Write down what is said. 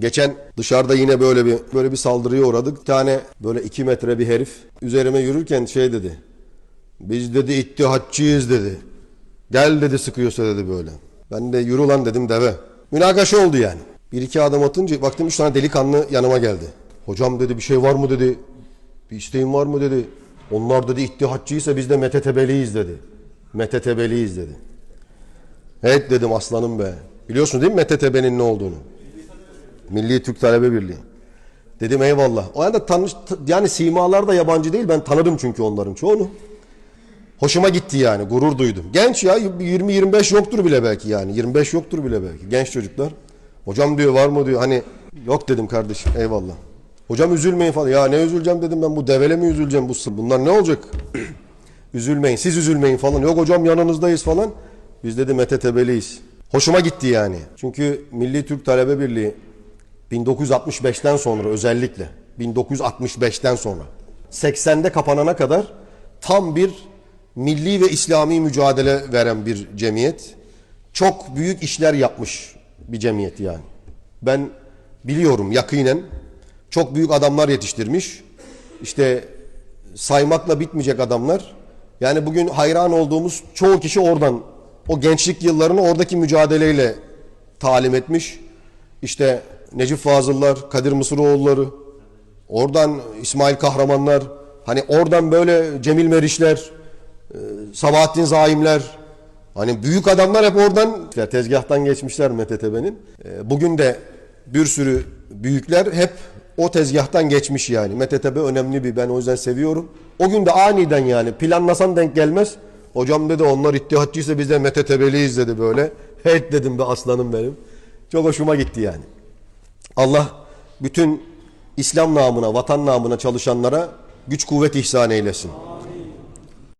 Geçen dışarıda yine böyle bir böyle bir saldırıya uğradık. Bir tane böyle iki metre bir herif üzerime yürürken şey dedi. Biz dedi ittihatçıyız dedi. Gel dedi sıkıyorsa dedi böyle. Ben de yürü lan dedim deve. Münakaşa oldu yani. Bir iki adım atınca baktım üç tane delikanlı yanıma geldi. Hocam dedi bir şey var mı dedi. Bir isteğin var mı dedi. Onlar dedi ittihatçıysa biz de metetebeliyiz dedi. Metetebeliyiz dedi. Evet dedim aslanım be. Biliyorsun değil mi MTTB'nin ne olduğunu? Milli Türk Talebe Birliği. Dedim eyvallah. O anda tanış, yani simalar da yabancı değil. Ben tanırım çünkü onların çoğunu. Hoşuma gitti yani. Gurur duydum. Genç ya 20-25 yoktur bile belki yani. 25 yoktur bile belki. Genç çocuklar. Hocam diyor var mı diyor. Hani yok dedim kardeşim eyvallah. Hocam üzülmeyin falan. Ya ne üzüleceğim dedim ben bu devele mi üzüleceğim bu bunlar ne olacak? üzülmeyin siz üzülmeyin falan. Yok hocam yanınızdayız falan. Biz dedi MTTB'liyiz. Hoşuma gitti yani. Çünkü Milli Türk Talebe Birliği 1965'ten sonra özellikle 1965'ten sonra 80'de kapanana kadar tam bir milli ve İslami mücadele veren bir cemiyet. Çok büyük işler yapmış bir cemiyet yani. Ben biliyorum yakinen çok büyük adamlar yetiştirmiş. İşte saymakla bitmeyecek adamlar. Yani bugün hayran olduğumuz çoğu kişi oradan o gençlik yıllarını oradaki mücadeleyle talim etmiş. İşte Necip Fazıllar, Kadir Mısıroğulları, oradan İsmail Kahramanlar, hani oradan böyle Cemil Meriçler, e, Sabahattin Zaimler, hani büyük adamlar hep oradan tezgahtan geçmişler MTTB'nin. E, Bugün de bir sürü büyükler hep o tezgahtan geçmiş yani. MTTB önemli bir ben o yüzden seviyorum. O gün de aniden yani planlasan denk gelmez. Hocam dedi onlar ittihatçıysa biz de MTTB'liyiz dedi böyle. Evet dedim be aslanım benim. Çok hoşuma gitti yani. Allah bütün İslam namına, vatan namına çalışanlara güç kuvvet ihsan eylesin.